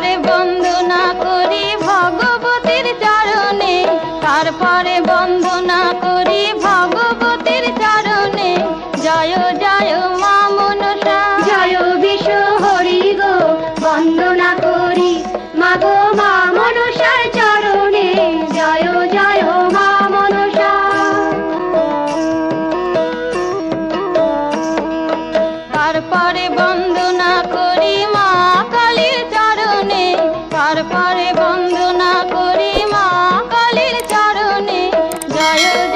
তারপরে বন্দনা করি ভগবতীর চরণে তারপরে বন্দনা করি ভগবতীর চরণে। জয় জয় মা মনসা। জয় বিশ্ব হরি গো বন্দনা করি মা গো মা মনসার চরণে। জয় জয় মা মনসা। তারপরে বন্দনা করি মা आयो